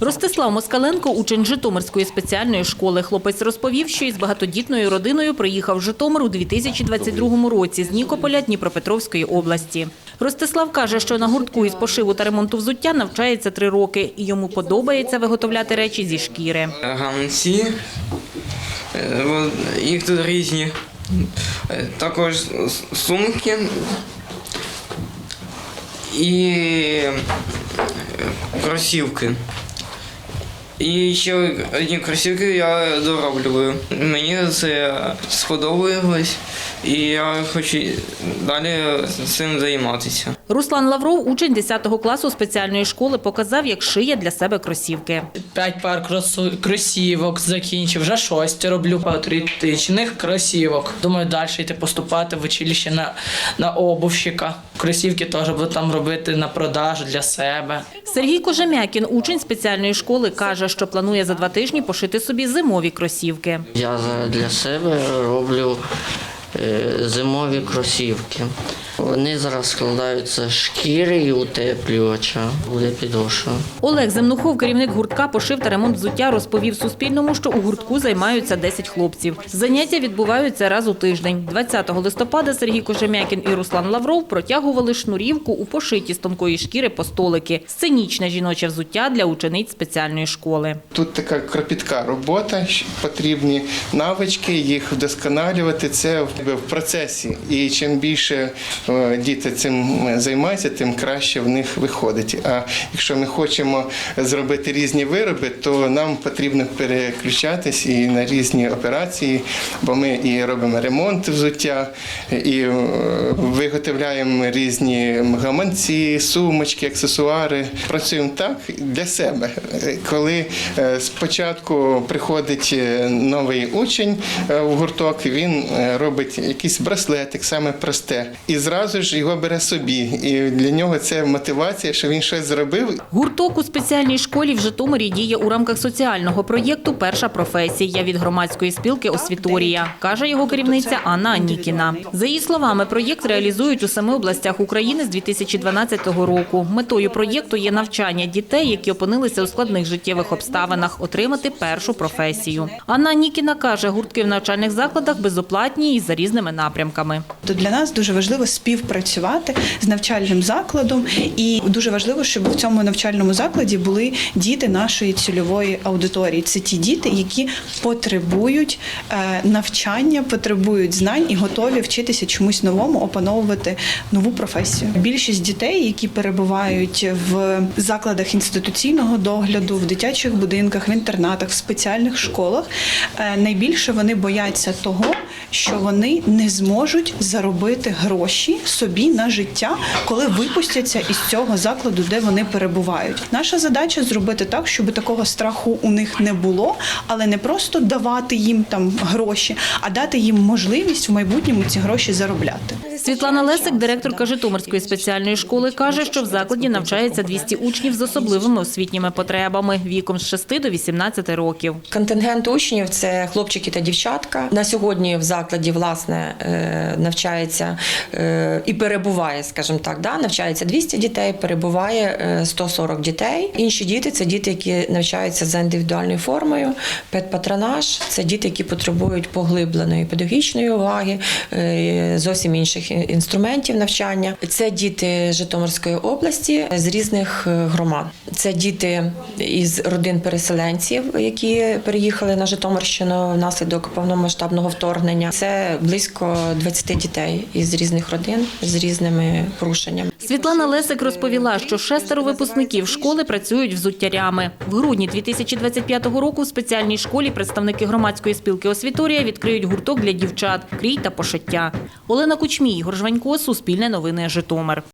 Ростислав Москаленко – учень Житомирської спеціальної школи. Хлопець розповів, що із багатодітною родиною приїхав в Житомир у 2022 році з Нікополя Дніпропетровської області. Ростислав каже, що на гуртку із пошиву та ремонту взуття навчається три роки, і йому подобається виготовляти речі зі шкіри. гаманці. Е, Їх тут різні. Е, Також сумки. І е, кросівки. І ще одні кросівки я дороблюю. Мені це сподобалось, і я хочу далі цим займатися. Руслан Лавров, учень 10 класу спеціальної школи, показав, як шиє для себе кросівки. П'ять пар кросівок закінчив, вже шості роблю патріотичних кросівок. Думаю, далі йти поступати в училище на, на обувщика. Кросівки теж буду там робити на продаж для себе. Сергій Кожем'якін, учень спеціальної школи, каже, що планує за два тижні пошити собі зимові кросівки. Я для себе роблю е, зимові кросівки. Вони зараз складаються шкіри і утеплювача. Буде підошва. Олег Земнухов, керівник гуртка пошив та ремонт взуття, розповів Суспільному, що у гуртку займаються 10 хлопців. Заняття відбуваються раз у тиждень. 20 листопада Сергій Кожем'якін і Руслан Лавров протягували шнурівку у пошиті з тонкої шкіри по столики. Сценічне жіноче взуття для учениць спеціальної школи. Тут така кропітка робота, потрібні навички, їх вдосконалювати. Це в в процесі. І чим більше діти цим займаються, тим краще в них виходить. А якщо ми хочемо зробити різні вироби, то нам потрібно переключатись і на різні операції, бо ми і робимо ремонт взуття, і е, виготовляємо різні гаманці, сумочки, аксесуари. Працюємо так для себе. Коли е, спочатку приходить е, новий учень е, в гурток, він е, робить якийсь браслетик, саме просте, і зразу ж його бере собі. І для нього це мотивація, що він щось зробив, Гурток у спеціальній школі в Житомирі діє у рамках соціального проєкту Перша професія від громадської спілки Освіторія, каже його керівниця Анна Анікіна. За її словами, проєкт реалізують у семи областях України з 2012 року. Метою проєкту є навчання дітей, які опинилися у складних життєвих обставинах, отримати першу професію. Анна Анікіна каже, гуртки в навчальних закладах безоплатні і за різними напрямками. То для нас дуже важливо співпрацювати з навчальним закладом, і дуже важливо, щоб в цьому навчальному закладі були діти нашої цільової аудиторії. Це ті діти, які потребують е, навчання, потребують знань і готові вчитися чомусь новому, опановувати нову професію. Більшість дітей, які перебувають в закладах інституційного догляду, в дитячих будинках, в інтернатах, в спеціальних школах, е, найбільше вони бояться того, що вони не зможуть заробити гроші собі на життя, коли випустяться із цього закладу, де вони перебувають. Наша задача зробити так, щоб такого страху у них не було, але не просто давати їм там гроші, а дати їм можливість в майбутньому ці гроші заробляти. Світлана Лесик, директорка Житомирської спеціальної школи, каже, що в закладі навчається 200 учнів з особливими освітніми потребами віком з 6 до 18 років. Контингент учнів це хлопчики та дівчатка. На сьогодні в закладі власне е, навчається е, і перебуває, скажімо так, да, навчається 200 дітей, перебуває е, 140 дітей. Інші діти це діти, які навчаються за індивідуальною формою. Педпатронаж це діти, які потребують поглибленої педагогічної уваги, е, зовсім інших інструментів навчання. Це діти Житомирської області з різних е, громад. Це діти із родин переселенців, які переїхали на Житомирщину внаслідок повномасштабного вторгнення. Це близько 20 дітей із різних родин з різними порушеннями. Світлана Лесик розповіла, що шестеро випускників школи працюють взуттярями. В грудні 2025 року в спеціальній школі представники громадської спілки «Освіторія» відкриють гурток для дівчат, крій та пошиття. Олена Кучмій, Ігор Жванько, Суспільне новини, Житомир.